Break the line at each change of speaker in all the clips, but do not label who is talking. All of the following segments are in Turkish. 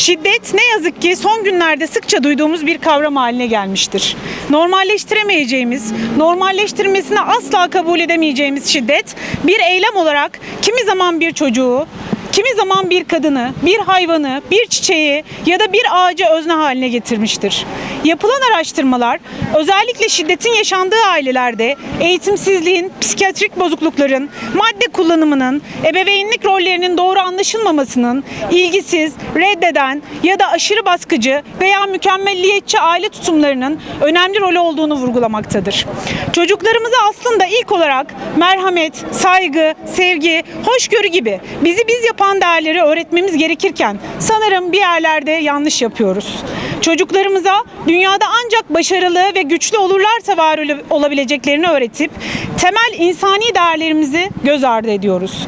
Şiddet ne yazık ki son günlerde sıkça duyduğumuz bir kavram haline gelmiştir. Normalleştiremeyeceğimiz, normalleştirmesini asla kabul edemeyeceğimiz şiddet bir eylem olarak kimi zaman bir çocuğu, kimi zaman bir kadını, bir hayvanı, bir çiçeği ya da bir ağacı özne haline getirmiştir. Yapılan araştırmalar özellikle şiddetin yaşandığı ailelerde eğitimsizliğin, psikiyatrik bozuklukların, madde kullanımının, ebeveynlik rollerinin doğru anlaşılmamasının, ilgisiz, reddeden ya da aşırı baskıcı veya mükemmelliyetçi aile tutumlarının önemli rolü olduğunu vurgulamaktadır. Çocuklarımıza aslında ilk olarak merhamet, saygı, sevgi, hoşgörü gibi bizi biz yapan değerleri öğretmemiz gerekirken sanırım bir yerlerde yanlış yapıyoruz. Çocuklarımıza dünyada ancak başarılı ve güçlü olurlarsa var ol- olabileceklerini öğretip temel insani değerlerimizi göz ardı ediyoruz.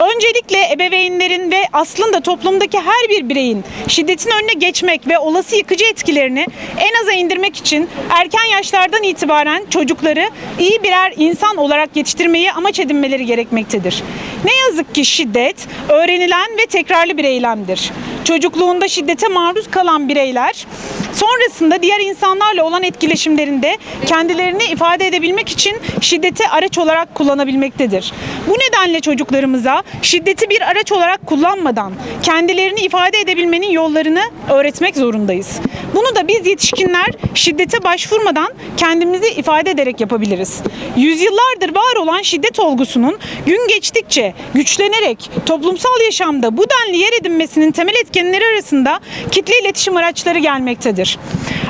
Öncelikle ebeveynlerin ve aslında toplumdaki her bir bireyin şiddetin önüne geçmek ve olası yıkıcı etkilerini en aza indirmek için erken yaşlardan itibaren çocukları iyi birer insan olarak yetiştirmeyi amaç edinmeleri gerekmektedir. Ne yazık ki şiddet öğrenilen ve tekrarlı bir eylemdir. Çocukluğunda şiddete maruz kalan bireyler sonrasında diğer insanlarla olan etkileşimlerinde kendilerini ifade edebilmek için şiddeti araç olarak kullanabilmektedir. Bu nedenle çocuklarımıza şiddeti bir araç olarak kullanmadan kendilerini ifade edebilmenin yollarını öğretmek zorundayız. Bunu da biz yetişkinler şiddete başvurmadan kendimizi ifade ederek yapabiliriz. Yüzyıllardır var olan şiddet olgusunun gün geçtikçe güçlenerek toplumsal yaşamda bu denli yer edinmesinin temel etkenleri arasında kitle iletişim araçları gelmektedir.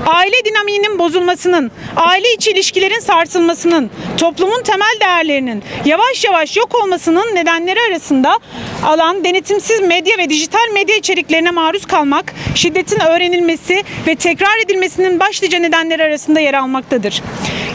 Aile dinamiğinin bozulmasının, aile içi ilişkilerin sarsılmasının, toplumun temel değerlerinin yavaş yavaş yok olmasının nedenleri arasında alan denetimsiz medya ve dijital medya içeriklerine maruz kalmak, şiddetin öğrenilmesi ve tekrar edilmesinin başlıca nedenleri arasında yer almaktadır.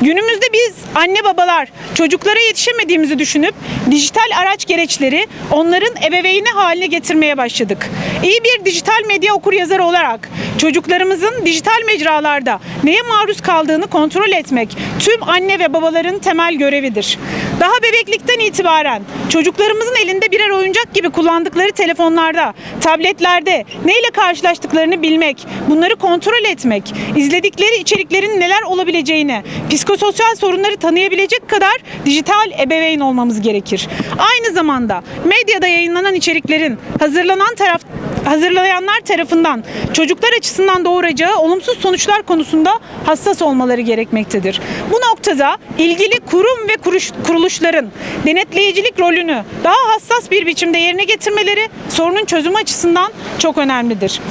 Günümüzde biz anne babalar çocuklara yetişemediğimizi düşünüp dijital araç gereçleri onların ebeveyni haline getirmeye başladık. İyi bir dijital medya okur yazarı olarak çocuklarımızın dijital mecralarda neye maruz kaldığını kontrol etmek tüm anne ve babaların temel görevidir. Daha bebeklikten itibaren çocuklarımızın elinde birer oyuncak gibi kullandıkları telefonlarda, tabletlerde neyle karşılaştıklarını bilmek, bunları kontrol etmek, izledikleri içeriklerin neler olabileceğini, psikososyal sorunları tanıyabilecek kadar dijital ebeveyn olmamız gerekir. Aynı zamanda medyada yayınlanan içeriklerin hazırlanan taraf hazırlayanlar tarafından çocuklar açısından doğuracağı olumsuz sonuçlar konusunda hassas olmaları gerekmektedir. Bu noktada ilgili kurum ve kuruş- kuruluşların denetleyicilik rolünü daha hassas bir biçimde yerine getirmeleri sorunun çözümü açısından çok önemlidir.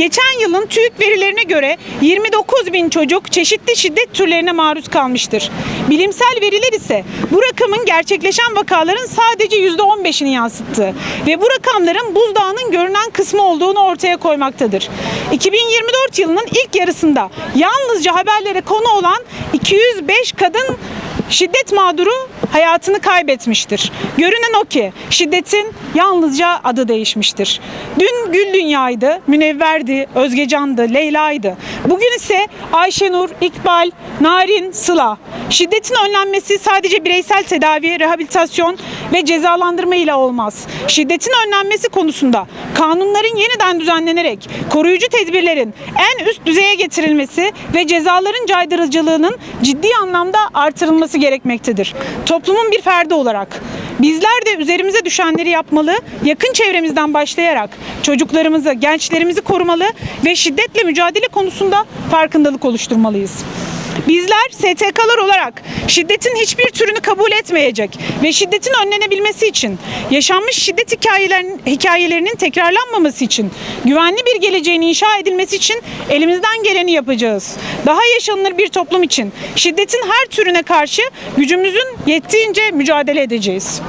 Geçen yılın TÜİK verilerine göre 29 bin çocuk çeşitli şiddet türlerine maruz kalmıştır. Bilimsel veriler ise bu rakamın gerçekleşen vakaların sadece %15'ini yansıttı ve bu rakamların buzdağının görünen kısmı olduğunu ortaya koymaktadır. 2024 yılının ilk yarısında yalnızca haberlere konu olan 205 kadın şiddet mağduru hayatını kaybetmiştir. Görünen o ki şiddetin yalnızca adı değişmiştir. Dün Gül Dünya'ydı, Münevver'di, Özgecan'dı, Leyla'ydı. Bugün ise Ayşenur, İkbal, Narin, Sıla. Şiddetin önlenmesi sadece bireysel tedavi, rehabilitasyon ve cezalandırma ile olmaz. Şiddetin önlenmesi konusunda kanunların yeniden düzenlenerek koruyucu tedbirlerin en üst düzeye getirilmesi ve cezaların caydırıcılığının ciddi anlamda artırılması gerekmektedir. Toplumun bir ferdi olarak bizler de üzerimize düşenleri yapmalı, yakın çevremizden başlayarak çocuklarımızı, gençlerimizi korumalı ve şiddetle mücadele konusunda farkındalık oluşturmalıyız. Bizler STK'lar olarak şiddetin hiçbir türünü kabul etmeyecek ve şiddetin önlenebilmesi için, yaşanmış şiddet hikayelerinin, hikayelerinin tekrarlanmaması için, güvenli bir geleceğin inşa edilmesi için elimizden geleni yapacağız. Daha yaşanılır bir toplum için şiddetin her türüne karşı gücümüzün yettiğince mücadele edeceğiz.